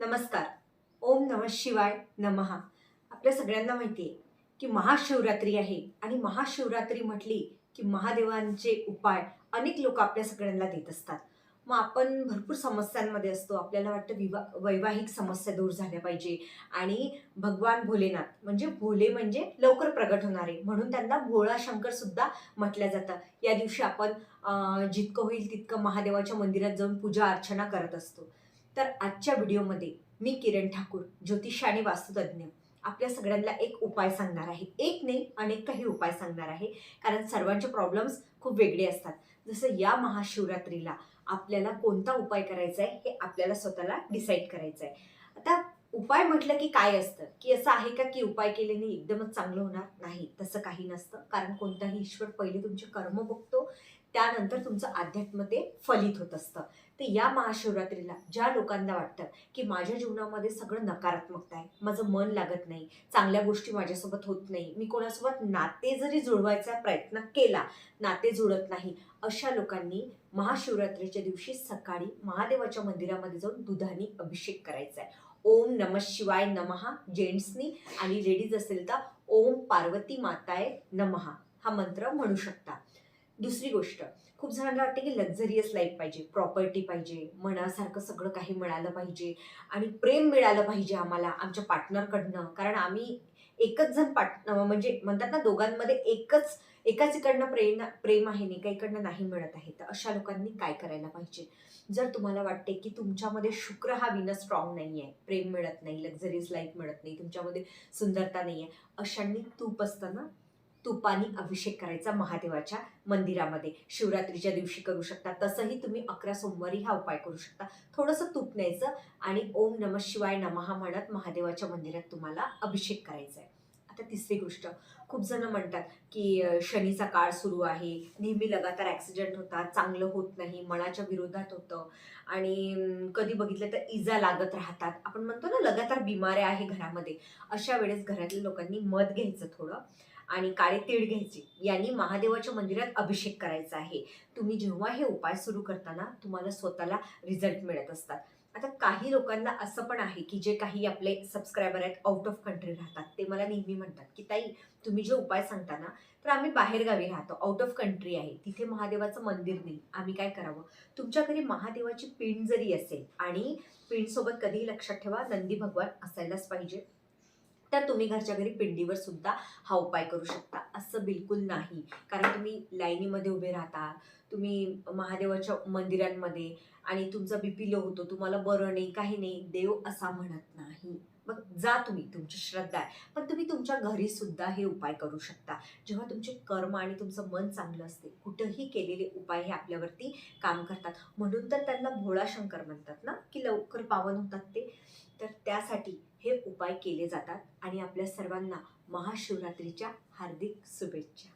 नमस्कार. ओम नम शिवाय नमहा आपल्या सगळ्यांना माहिती आहे की महाशिवरात्री आहे आणि महाशिवरात्री म्हटली की महादेवांचे उपाय अनेक लोक आपल्या सगळ्यांना देत असतात. मग आपण भरपूर समस्यांमध्ये असतो. आपल्याला वाटतं विवा वैवाहिक समस्या दूर झाल्या पाहिजे आणि भगवान भोलेनाथ म्हणजे भोले म्हणजे लवकर प्रगट होणारे म्हणून त्यांना भोळा शंकर सुद्धा म्हटलं जातं. या दिवशी आपण जितकं होईल तितकं महादेवाच्या मंदिरात जाऊन पूजा अर्चना करत असतो. तर आजच्या व्हिडिओमध्ये मी किरण ठाकूर ज्योतिष आणि वास्तुतज्ञ. आपल्या सगळ्यांना एक उपाय सांगणार आहे. एक नाही अनेक काही उपाय सांगणार आहे. कारण सर्वांचे प्रॉब्लेम्स खूप वेगळे असतात. जसं या महाशिवरात्रीला आपल्याला कोणता उपाय करायचा आहे हे आपल्याला स्वतःला डिसाईड करायचं आहे. आता उपाय म्हटलं की काय असतं? की असं आहे का की उपाय केल्याने एकदमच चांगलं होणार? नाही तसं काही नसतं. कारण कोणताही ईश्वर पहिले तुमचे कर्म बघतो त्यानंतर तुमचं अध्यात्म ते फलित होत असतं. तर या महाशिवरात्रीला ज्या लोकांना वाटतं की माझ्या जीवनामध्ये सगळं नकारात्मकता आहे माझं मन लागत नाही चांगल्या गोष्टी माझ्यासोबत होत नाही मी कोणासोबत नाते जरी जुळवायचा प्रयत्न केला नाते जुळत नाही अशा लोकांनी महाशिवरात्रीच्या दिवशी सकाळी महादेवाच्या मंदिरामध्ये जाऊन दुधाने अभिषेक करायचा आहे. ओम नम शिवाय नमहा जेंट्सनी आणि लेडीज असेल तर ओम पार्वती माताय नमहा हा मंत्र म्हणू शकता. दुसरी गोष्ट खूप जणांना वाटते की लक्झरियस लाईफ पाहिजे प्रॉपर्टी पाहिजे मनासारखं सगळं काही मिळालं पाहिजे आणि प्रेम मिळालं पाहिजे आम्हाला आमच्या पार्टनरकडनं कारण आम्ही एकच जण पार्ट म्हणजे म्हणतात ना दोघांमध्ये एकच एकाच इकडनं प्रेम प्रेम आहे नाही इकडनं नाही मिळत आहे. तर अशा लोकांनी काय करायला पाहिजे? जर तुम्हाला वाटते की तुमच्यामध्ये शुक्र हा विन स्ट्रॉंग नाही आहे प्रेम मिळत नाही लक्झरियस लाईफ मिळत नाही तुमच्यामध्ये सुंदरता नाही आहे अशांनी तूप असताना तुपानी अभिषेक करायचा महादेवाच्या मंदिरामध्ये. शिवरात्रीच्या दिवशी करू शकता. तसंही तुम्ही अकरा सोमवारी हा उपाय करू शकता. थोडंसं तूप न्यायचं आणि ओम नम शिवाय नमहा म्हणत महादेवाच्या मंदिरात तुम्हाला अभिषेक करायचा आहे आता तिसरी गोष्ट. खूप जण म्हणतात की शनीचा काळ सुरू आहे. नेहमी लगातार ॲक्सिडेंट होतात चांगलं होत नाही मनाच्या विरोधात होतं. आणि कधी बघितलं तर इजा लागत राहतात. आपण म्हणतो ना लगातार बिमाऱ्या आहे घरामध्ये. अशा वेळेस घरातल्या लोकांनी मध घ्यायचं थोडं आणि काळे तीळ घ्यायचे. यांनी महादेवाच्या मंदिरात अभिषेक करायचा आहे. तुम्ही जेव्हा हे उपाय सुरू करताना तुम्हाला स्वतःला रिझल्ट मिळत असतात. आता काही लोकांना असं पण आहे की जे काही आपले सबस्क्रायबर आहेत आउट ऑफ कंट्री राहतात. ते मला नेहमी म्हणतात की ताई तुम्ही जे उपाय सांगता ना तर आम्ही बाहेरगावी राहतो. आउट ऑफ कंट्री आहे. तिथे महादेवाचं मंदिर नाही. आम्ही काय करावं? तुमच्या घरी महादेवाची पिंड जरी असेल आणि पिंडसोबत कधीही लक्षात ठेवा नंदी भगवान असायलाच पाहिजे. तर तुम्ही घरच्या घरी पिंडीवर सुद्धा हा उपाय करू शकता. असं बिलकुल नाही. कारण तुम्ही लाईनीमध्ये उभे राहता तुम्ही महादेवाच्या मंदिरांमध्ये आणि तुमचा बीपी लो होतो तुम्हाला बरं नाही काही नाही देव असा म्हणत नाही. मग जा तुम्ही तुमची श्रद्धा आहे. पण तुम्ही तुमच्या घरी सुद्धा हे उपाय करू शकता. जेव्हा तुमचे कर्म आणि तुमचं मन चांगलं असते कुठंही केलेले उपाय हे आपल्यावरती काम करतात. म्हणून तर त्यांना भोळा शंकर म्हणतात ना की लवकर पावन होतात ते. तर त्यासाठी उपाय केले जातात आणि आपल्या सर्वांना महाशिवरात्रीच्या हार्दिक शुभेच्छा.